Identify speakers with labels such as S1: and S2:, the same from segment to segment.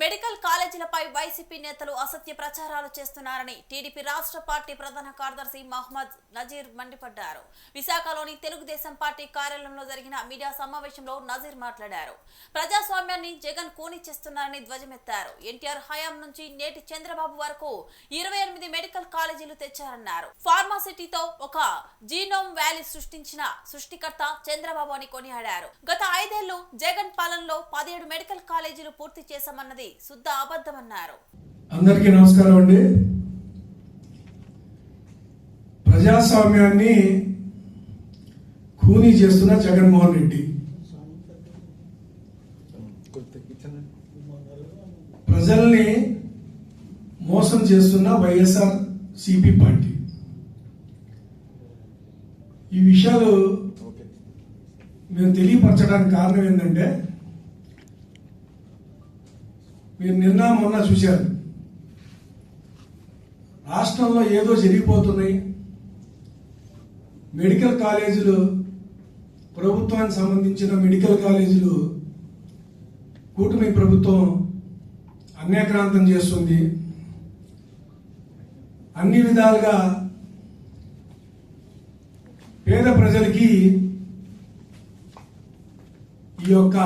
S1: Medical కాలేజీలపై YCP నేతలు అసత్య ప్రచారాలు చేస్తున్నారని టీడీపీ రాష్ట్ర పార్టీ ప్రధాన కార్యదర్శి మహమ్మద్ నజీర్ మండిపడ్డారు. విశాఖలోని తెలుగుదేశం పార్టీ కార్యాలయంలో జరిగిన మీడియా సమావేశంలో నజీర్ మాట్లాడారు. ప్రజాస్వామ్యాన్ని జగన్ కూని చేస్తున్నారని ధ్వజమెత్తారు. ఎన్టీఆర్ హయాం నుంచి నేటి చంద్రబాబు వరకు ఇరవై ఎనిమిది మెడికల్ కాలేజీలు తెచ్చారన్నారు. ఫార్మాసిటీతో ఒక జీనోమ్ వ్యాలీ సృష్టించిన సృష్టికర్త చంద్రబాబు అని కొనియాడారు. గత ఐదేళ్ళు జగన్ పాలనలో పదిహేడు మెడికల్ కాలేజీలు పూర్తి చేశామన్నది శుద్ధ అబద్ధమన్నారు
S2: అందరికీ నమస్కారం అండి. ప్రజాస్వామ్యాన్ని ఖూనీ చేస్తున్న జగన్మోహన్ రెడ్డి. ప్రజల్ని మోసం చేస్తున్న వైఎస్ఆర్ సిపి పార్టీ. ఈ విషయాలు మేము తెలియపరచడానికి కారణం ఏంటంటే మీరు నిన్న మొన్న చూశారు. రాష్ట్రంలో ఏదో జరిగిపోతున్నాయి. మెడికల్ కాలేజీలు ప్రభుత్వానికి సంబంధించిన మెడికల్ కాలేజీలు కూటమి ప్రభుత్వం అన్యాక్రాంతం చేస్తుంది. అన్ని విధాలుగా పేద ప్రజలకి ఈ యొక్క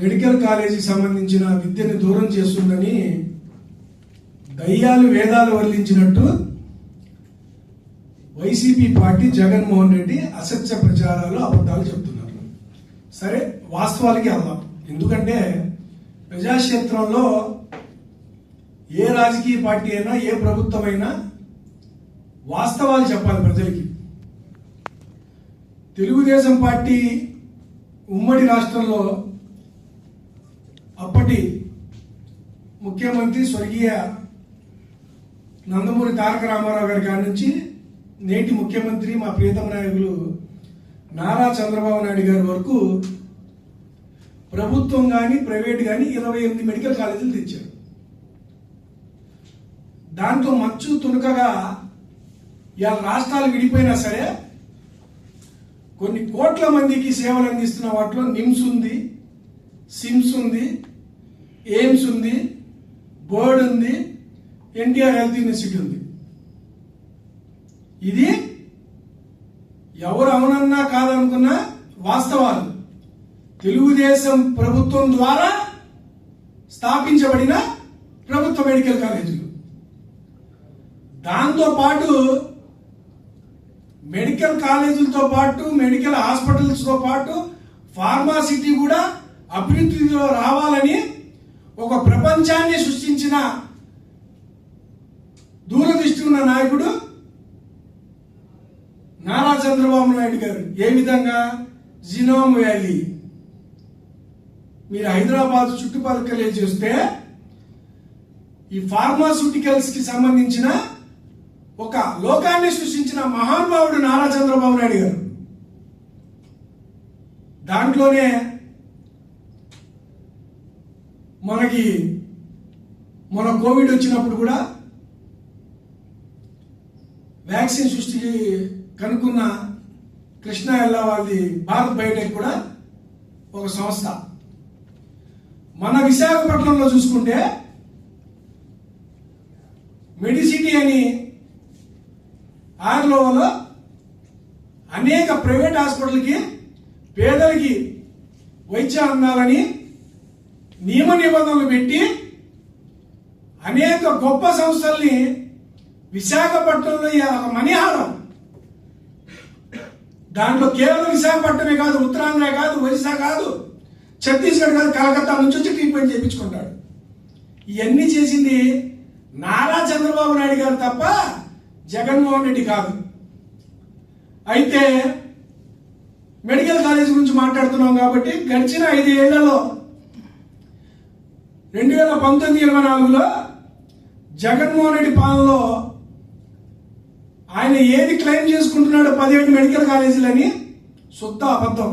S2: మెడికల్ కాలేజీకి సంబంధించిన విద్యను దూరం చేస్తుందని దయ్యాలు వేదాలు వర్లించినట్టు వైసీపీ పార్టీ జగన్మోహన్ రెడ్డి అసత్య ప్రచారాలు అబద్ధాలు చెప్తున్నారు. సరే వాస్తవాలకి వెళ్దాం ఎందుకంటే ప్రజాక్షేత్రంలో ఏ రాజకీయ పార్టీ అయినా ఏ ప్రభుత్వమైనా వాస్తవాలు చెప్పాలి ప్రజలకి. తెలుగుదేశం పార్టీ ఉమ్మడి రాష్ట్రంలో అప్పటి ముఖ్యమంత్రి స్వర్గీయ నందమూరి తారక రామారావు గారి కాడి నుంచి నేటి ముఖ్యమంత్రి మా ప్రియతమ నాయకులు నారా చంద్రబాబు నాయుడు గారి వరకు ప్రభుత్వం కానీ ప్రైవేట్ కానీ ఇరవై ఎనిమిది మెడికల్ కాలేజీలు తెచ్చారు. దాంట్లో మచ్చు తునకగా ఇవాళ రాష్ట్రాలు విడిపోయినా సరే కొన్ని కోట్ల మందికి సేవలు అందిస్తున్న వాటిలో నిమ్స్ ఉంది సిమ్స్ ఉంది ఎయిమ్స్ ఉంది బోర్డు ఉంది ఎన్టీఆర్ హెల్త్ యూనివర్సిటీ ఉంది. ఇది ఎవరు అవునన్నా కాదనుకున్నా వాస్తవాలు. తెలుగుదేశం ప్రభుత్వం ద్వారా స్థాపించబడిన ప్రభుత్వ మెడికల్ కాలేజీలు. దాంతో పాటు మెడికల్ కాలేజీలతో పాటు మెడికల్ హాస్పిటల్స్తో పాటు ఫార్మాసిటీ కూడా అభివృద్ధిలో రావాలని ఒక ప్రపంచాన్ని సృష్టించిన దూరదృష్టి ఉన్న నాయకుడు నారా చంద్రబాబు నాయుడు గారు. ఏ విధంగా? Genome valley. మీరు హైదరాబాద్ చుట్టుపక్కలే చూస్తే ఈ ఫార్మాస్యూటికల్స్కి సంబంధించిన ఒక లోకాన్ని సృష్టించిన మహానుభావుడు నారా చంద్రబాబు నాయుడు గారు. దాంట్లోనే మనకి మన కోవిడ్ వచ్చినప్పుడు కూడా వ్యాక్సిన్ సృష్టి కనుక్కున్న కృష్ణ ఎల్లా వాళ్ళది భారత్ బయోటెక్ కూడా ఒక సంస్థ. మన విశాఖపట్నంలో చూసుకుంటే మెడిసిటీ అని ఆర్లోవలో అనేక ప్రైవేట్ హాస్పిటల్కి పేదలకి వైద్యం అందాలని నియమ నిబంధనలు పెట్టి అనేక గొప్ప సంస్థల్ని విశాఖపట్నంలో ఈ ఒక మణిహారం. దాంట్లో కేవలం విశాఖపట్నమే కాదు ఉత్తరాంధ్ర కాదు ఒరిస్సా కాదు ఛత్తీస్గఢ్ కాదు కలకత్తా నుంచి వచ్చి ట్రీట్మెంట్ చేయించుకుంటాడు. ఇవన్నీ చేసింది నారా చంద్రబాబు నాయుడు గారు తప్ప జగన్మోహన్ రెడ్డి కాదు. అయితే మెడికల్ కాలేజ్ గురించి మాట్లాడుతున్నాం కాబట్టి గడిచిన ఐదు ఏళ్ళలో రెండు వేల పంతొమ్మిది ఇరవై నాలుగులో జగన్మోహన్ రెడ్డి పాలనలో ఆయన ఏది క్లెయిమ్ చేసుకుంటున్నాడో పదిహేడు మెడికల్ కాలేజీలని శుద్ధ అబద్ధం.